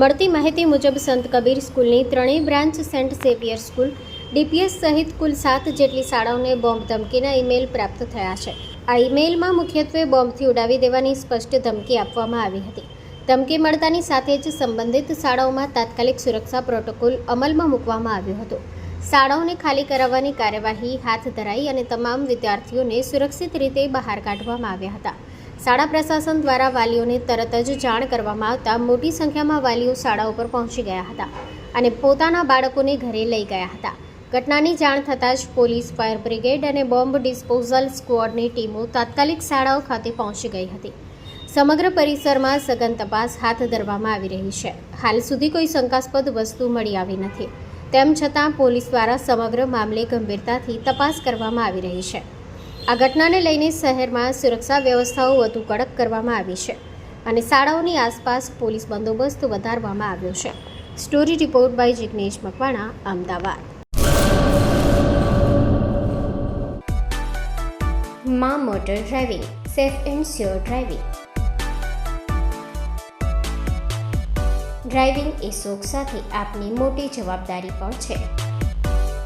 મળતી માહિતી મુજબ સંત કબીર સ્કૂલની ત્રણેય branch Saint Xavier school DPS સહિત કુલ સાત જેટલી શાળાઓને બોમ્બ ધમકીના ઈમેલ પ્રાપ્ત થયા છે. આ ઈમેલમાં મુખ્યત્વે બોમ્બથી ઉડાવી દેવાની સ્પષ્ટ ધમકી આપવામાં આવી હતી. ધમકી મળતાની સાથે જ સંબંધિત શાળાઓમાં તાત્કાલિક સુરક્ષા પ્રોટોકોલ અમલમાં મૂકવામાં આવ્યો હતો. શાળાઓને ખાલી કરાવવાની કાર્યવાહી હાથ ધરાઈ અને તમામ વિદ્યાર્થીઓને સુરક્ષિત રીતે બહાર કાઢવામાં આવ્યા હતા. શાળા પ્રશાસન દ્વારા વાલીઓને તરત જ જાણ કરવામાં આવતા મોટી સંખ્યામાં વાલીઓ શાળાઓ ઉપર પહોંચી ગયા હતા અને પોતાના બાળકોને ઘરે લઈ ગયા હતા. ઘટનાની જાણ થતાં જ પોલીસ, ફાયર બ્રિગેડ અને બોમ્બ ડિસ્પોઝલ સ્કવોડની ટીમો તાત્કાલિક શાળાઓ ખાતે પહોંચી ગઈ હતી. સમગ્ર પરિસરમાં સઘન તપાસ હાથ ધરવામાં આવી રહી છે. હાલ સુધી કોઈ શંકાસ્પદ વસ્તુ મળી આવી નથી. તેમ છતાં પોલીસ દ્વારા સમગ્ર મામલે ગંભીરતાથી તપાસ કરવામાં આવી રહી છે. આ ઘટનાને લઈને શહેરમાં સુરક્ષા વ્યવસ્થાઓ વધુ કડક કરવામાં આવી છે અને શાળાઓની આસપાસ પોલીસ બંદોબસ્ત વધારવામાં આવ્યો છે. Story report by Jignesh Makwana, Ahmedabad. મા motor driving, safe and sure driving. Driving એ શોખ સાથે આપની મોટી જવાબદારી પણ છે.